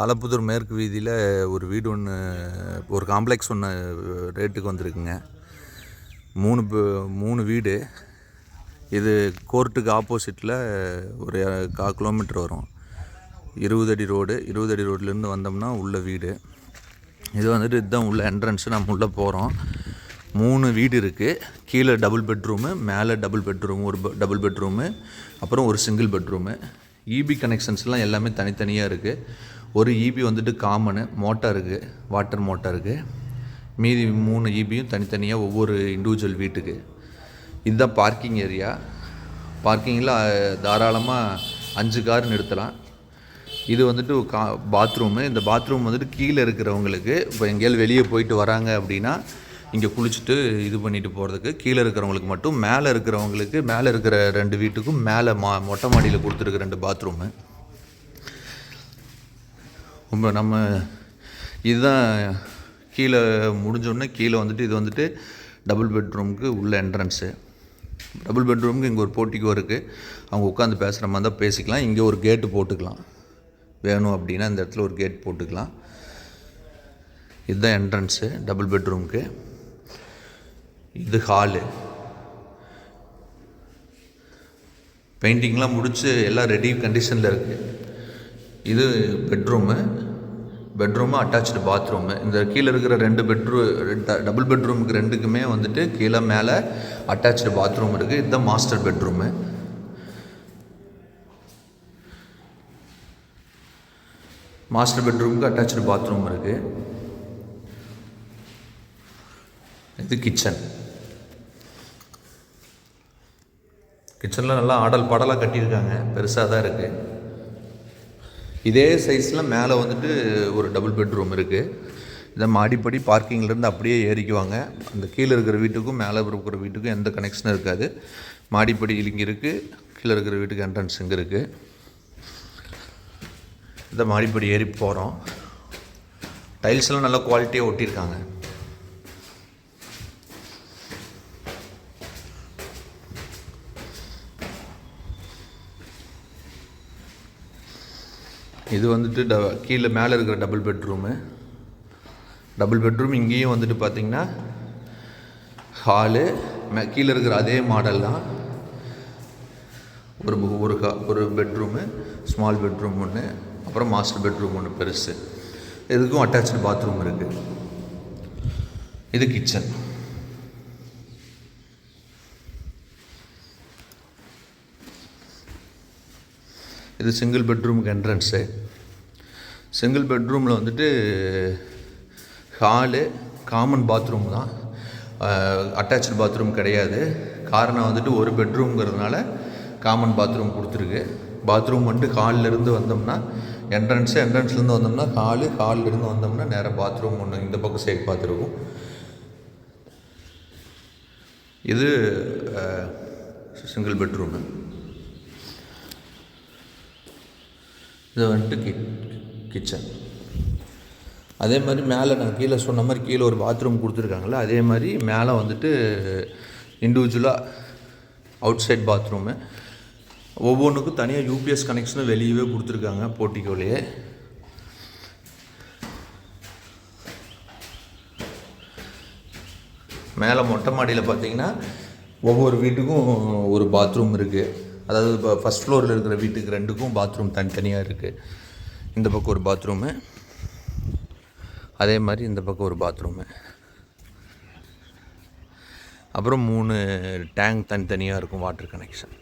ஆலப்புதூர் மேற்கு வீதியில் ஒரு வீடு ஒன்று ஒரு காம்ப்ளெக்ஸ் ஒன்று ரேட்டுக்கு வந்திருக்குங்க. மூணு மூணு வீடு. இது கோர்ட்டுக்கு ஆப்போசிட்டில் ஒரு கா கிலோமீட்டர் வரும். இருபது அடி ரோடு இருபது அடி ரோட்லேருந்து வந்தோம்னா உள்ள வீடு. இது வந்துட்டு இதுதான் உள்ள என்ட்ரன்ஸு நம்ம உள்ளே போகிறோம் மூணு வீடு இருக்குது கீழே டபுள் பெட்ரூமு மேலே டபுள் பெட்ரூம் ஒரு டபுள் பெட்ரூமு அப்புறம் ஒரு சிங்கிள் பெட்ரூமு இபி கனெக்ஷன்ஸ்லாம் எல்லாமே தனித்தனியாக இருக்குது ஒரு ஈபி வந்துட்டு காமனு மோட்டாருக்கு வாட்டர் மோட்டாருக்கு மீதி மூணு ஈபியும் தனித்தனியாக ஒவ்வொரு இண்டிவிஜுவல் வீட்டுக்கு. இதுதான் பார்க்கிங் ஏரியா பார்க்கிங்கில் தாராளமாக அஞ்சு கார் நிறுத்தலாம். இது வந்துட்டு கா பாத்ரூமு இந்த பாத்ரூம் வந்துட்டு கீழே இருக்கிறவங்களுக்கு இப்போ எங்கேயாவது வெளியே போயிட்டு வராங்க அப்படின்னா இங்கே குளிச்சுட்டு இது பண்ணிட்டு போகிறதுக்கு கீழே இருக்கிறவங்களுக்கு மட்டும் மேலே இருக்கிறவங்களுக்கு மேலே இருக்கிற ரெண்டு வீட்டுக்கும் மேலே மா மொட்டை மாடியில் கொடுத்துருக்க ரெண்டு பாத்ரூமு ரொம்ப நம்ம இதுதான் கீழே முடிஞ்சோடனே கீழே வந்துட்டு இது வந்துட்டு டபுள் பெட்ரூமுக்கு உள்ள என்ட்ரன்ஸு டபுள் பெட்ரூமுக்கு இங்கே ஒரு போட்டிக்கோ இருக்குது அவங்க உட்காந்து பேசுகிற மாதிரி தான் பேசிக்கலாம். இங்கே ஒரு கேட்டு போட்டுக்கலாம். வேணும் அப்படின்னா இந்த இடத்துல ஒரு கேட் போட்டுக்கலாம். இதுதான் என்ட்ரன்ஸு டபுள் பெட்ரூமுக்கு இது ஹாலு பெயிண்டிங்லாம் முடித்து எல்லாம் ரெடி கண்டிஷனில் இருக்குது இது பெட்ரூமு பெட்ரூமு அட்டாச்சு பாத்ரூமு இந்த கீழே இருக்கிற ரெண்டு பெட்ரூ டபுள் பெட்ரூமுக்கு ரெண்டுக்குமே வந்துட்டு கீழே மேலே அட்டாச்சு பாத்ரூம் இருக்குது இதுதான் மாஸ்டர் பெட்ரூமு மாஸ்டர் பெட்ரூமுக்கு அட்டாச்சு பாத்ரூம் இருக்குது இது கிச்சன் கிச்சனில் நல்லா ஆடல் பாடலாக கட்டியிருக்காங்க. பெருசாக தான் இருக்குது இதே சைஸில் மேலே வந்துட்டு ஒரு டபுள் பெட்ரூம் இருக்குது இதை மாடிப்படி பார்க்கிங்லேருந்து அப்படியே ஏறிக்குவாங்க. அந்த கீழே இருக்கிற வீட்டுக்கும் மேலே இருக்கிற வீட்டுக்கும் எந்த கனெக்ஷனும் இருக்காது. மாடிப்படி இங்கே இருக்குது கீழே இருக்கிற வீட்டுக்கு என்ட்ரன்ஸ் இங்கே இருக்குது இந்த மாடிப்படி ஏறி போகிறோம் டைல்ஸ்லாம் நல்ல குவாலிட்டியாக ஒட்டியிருக்காங்க. இது வந்துட்டு ட கீழே மேலே இருக்கிற டபுள் பெட்ரூமு டபுள் பெட்ரூம் இங்கேயும் வந்துட்டு பார்த்தீங்கன்னா ஹாலு மே கீழே இருக்கிற அதே மாடல் தான். ஒரு ஒரு ஹா- ஒரு பெட்ரூமு ஸ்மால் பெட்ரூம் ஒன்று அப்புறம் மாஸ்டர் பெட்ரூம் ஒன்று பெருசு. இதுக்கும் அட்டாச்சு பாத்ரூம் இருக்குது இது கிச்சன் இது சிங்கிள் பெட்ரூமுக்கு என்ட்ரன்ஸு சிங்கிள் பெட்ரூமில் வந்துட்டு ஹாலு காமன் பாத்ரூம் தான். அட்டாச்சு பாத்ரூம் கிடையாது. காரணம் வந்துட்டு ஒரு பெட்ரூம்ங்கிறதுனால காமன் பாத்ரூம் கொடுத்துருக்கு. பாத்ரூம் வந்துட்டு ஹாலில் வந்தோம்னா என்ட்ரன்ஸு என்ட்ரன்ஸ்லேருந்து வந்தோம்னா ஹாலு ஹாலில் வந்தோம்னா நேராக பாத்ரூம் ஒன்று இந்த பக்கம் சைடு பார்த்துருக்கும் இது சிங்கிள் பெட்ரூமு இது வந்துட்டு கி கிச்சன். அதே மாதிரி மேலே நான் கீழே சொன்ன மாதிரி கீழே ஒரு பாத்ரூம் கொடுத்துருக்காங்களே அதே மாதிரி மேலே வந்துட்டு இண்டிவிஜுவலாக அவுட் சைட் பாத்ரூமு ஒவ்வொன்றுக்கும் தனியாக யூபிஎஸ் கனெக்ஷனும் வெளியவே கொடுத்துருக்காங்க போட்டிக்கோலையே மேலே மொட்டை மாடியில் பார்த்தீங்கன்னா ஒவ்வொரு வீட்டுக்கும் ஒரு பாத்ரூம் இருக்குது அதாவது இப்போ ஃபஸ்ட் ஃப்ளோரில் இருக்கிற வீட்டுக்கு ரெண்டுக்கும் பாத்ரூம் தனித்தனியாக இருக்குது இந்த பக்கம் ஒரு பாத்ரூமு அதே மாதிரி இந்த பக்கம் ஒரு பாத்ரூமு அப்புறம் மூணு டேங்க் தனித்தனியாக இருக்கும் வாட்டர் கனெக்ஷன்